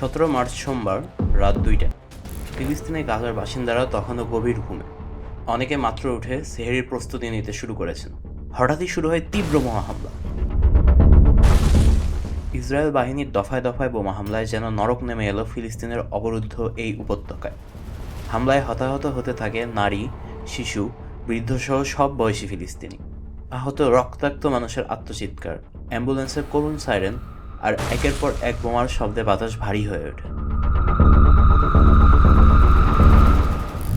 সতেরো মার্চ সোমবার রাত দুইটা ফিলিস্তিনে গাজার বাসিন্দারা তখনও গভীর ঘুমে। অনেকে মাত্র উঠে সেহেরির প্রস্তুতি নিতে শুরু করেছেন। হঠাৎই শুরু হয় তীব্র বোমা হামলা। ইসরায়েল বাহিনীর দফায় দফায় বোমা হামলায় যেন নরক নেমে এলো ফিলিস্তিনের অবরুদ্ধ এই উপত্যকায়। হামলায় হতাহত হতে থাকে নারী, শিশু, বৃদ্ধসহ সব বয়সী ফিলিস্তিনি। আহত রক্তাক্ত মানুষের আত্মচিৎকার, অ্যাম্বুলেন্সের করুণ সাইরেন আর একের পর এক বোমার শব্দে বাতাস ভারী হয়ে ওঠে।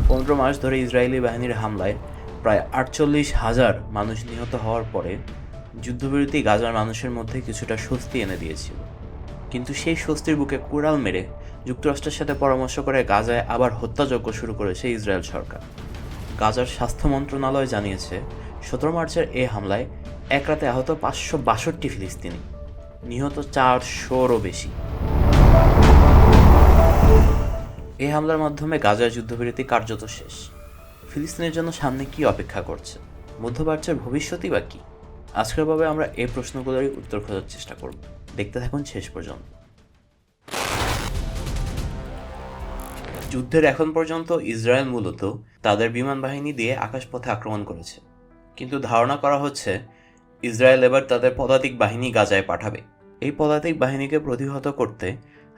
পনেরো মাস ধরে ইসরায়েলি বাহিনীর হামলায় প্রায় আটচল্লিশ হাজার মানুষ নিহত হওয়ার পরে যুদ্ধবিরতি গাজার মানুষের মধ্যে কিছুটা স্বস্তি এনে দিয়েছিল। কিন্তু সেই স্বস্তির বুকে কুড়াল মেরে যুক্তরাষ্ট্রের সাথে পরামর্শ করে গাজায় আবার হত্যাযজ্ঞ শুরু করেছে ইসরায়েল সরকার। গাজার স্বাস্থ্য মন্ত্রণালয় জানিয়েছে, সতেরো মার্চের এই হামলায় এক রাতে আহত পাঁচশো বাষট্টি ফিলিস্তিনি। নিহত চারশোরও বেশি। এই হামলার মাধ্যমে গাজার যুদ্ধবিরতি কার্যত শেষ। ফিলিস্তিনের জন্য সামনে কি অপেক্ষা করছে? মধ্যপ্রাচ্যের ভবিষ্যতই বা কি? আজকের ভাবে আমরা এই প্রশ্নগুলোরই উত্তর খোঁজার চেষ্টা করব। দেখতে থাকুন শেষ পর্যন্ত। যুদ্ধের এখন পর্যন্ত ইসরায়েল মূলত তাদের বিমান বাহিনী দিয়ে আকাশপথে আক্রমণ করেছে। কিন্তু ধারণা করা হচ্ছে, ইসরায়েল এবার তাদের পদাতিক বাহিনী গাজায় পাঠাবে। এই পদাতিক বাহিনীকে প্রতিহত করতে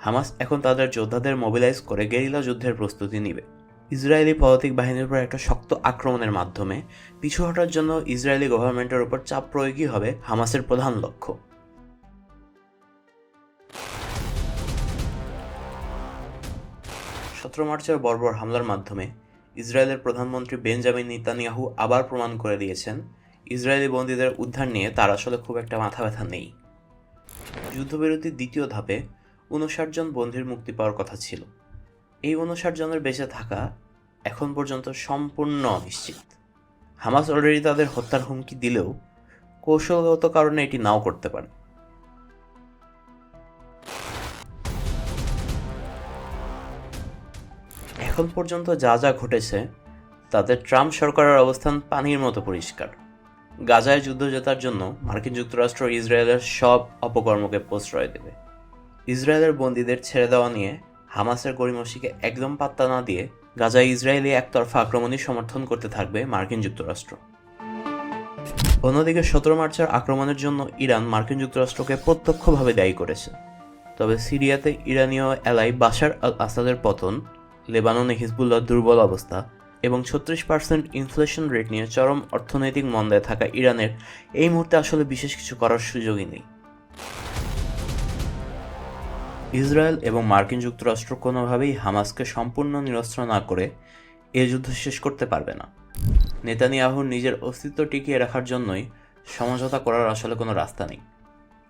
হামাস এখন তাদের যোদ্ধাদের মোবিলাইজ করে গেরিলা যুদ্ধের প্রস্তুতি নিবে। ইসরায়েলি পদাতিক বাহিনীর উপর একটা শক্ত আক্রমণের মাধ্যমে পিছু হটার জন্য ইসরায়েলি গভর্নমেন্টের উপর চাপ প্রয়োগই হবে হামাসের প্রধান লক্ষ্য। সতেরো মার্চের বর্বর হামলার মাধ্যমে ইসরায়েলের প্রধানমন্ত্রী বেঞ্জামিন নিতানিয়াহু আবার প্রমাণ করে দিয়েছেন, ইসরায়েলি বন্দীদের উদ্ধার নিয়ে তার আসলে খুব একটা মাথা ব্যথা নেই। যুদ্ধবিরতির দ্বিতীয় ধাপে উনষাট জন বন্দির মুক্তি পাওয়ার কথা ছিল। এই উনষাট জনের বেঁচে থাকা এখন পর্যন্ত সম্পূর্ণ অনিশ্চিত হামাস অলরেডি তাদের হত্যার হুমকি দিলেও কৌশলগত কারণে এটি নাও করতে পারে। এখন পর্যন্ত যা যা ঘটেছে তাদের ট্রাম্প সরকারের অবস্থান পানির মতো পরিষ্কার। গাজায় যুদ্ধ জেতার জন্য মার্কিন যুক্তরাষ্ট্র ইসরায়েলের সব অপকর্মকে প্রশ্রয় দেবে। ইসরায়েলের বন্দীদের ছেড়ে দেওয়া নিয়ে হামাসের গরিমসিকে একদম পাত্তা না দিয়ে গাজায় ইসরায়েলি একতরফা আক্রমণই সমর্থন করতে থাকবে মার্কিন যুক্তরাষ্ট্র। অন্যদিকে সতেরো মার্চের আক্রমণের জন্য ইরান মার্কিন যুক্তরাষ্ট্রকে প্রত্যক্ষভাবে দায়ী করেছে। তবে সিরিয়াতে ইরানীয় এলাই বাশার আল আসাদের পতন, লেবাননে হিজবুল্লাহ দুর্বল অবস্থা এবং ছত্রিশ পার্সেন্ট ইনফ্লেশন রেট নিয়ে চরম অর্থনৈতিক মন্দায় থাকা ইরানের এই মুহূর্তে আসলে বিশেষ কিছু করার সুযোগই নেই। ইসরায়েল এবং মার্কিন যুক্তরাষ্ট্র কোনোভাবেই হামাসকে সম্পূর্ণ নিরস্ত্র না করে এ যুদ্ধ শেষ করতে পারবে না। নেতানিয়াহুর নিজের অস্তিত্ব টিকিয়ে রাখার জন্যই সমঝোতা করার আসলে কোনো রাস্তা নেই।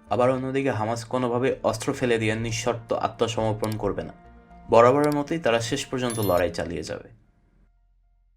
আবার অন্যদিকে হামাস কোনোভাবে অস্ত্র ফেলে দিয়ে নিঃশর্ত আত্মসমর্পণ করবে না। বরাবরের মতোই তারা শেষ পর্যন্ত লড়াই চালিয়ে যাবে।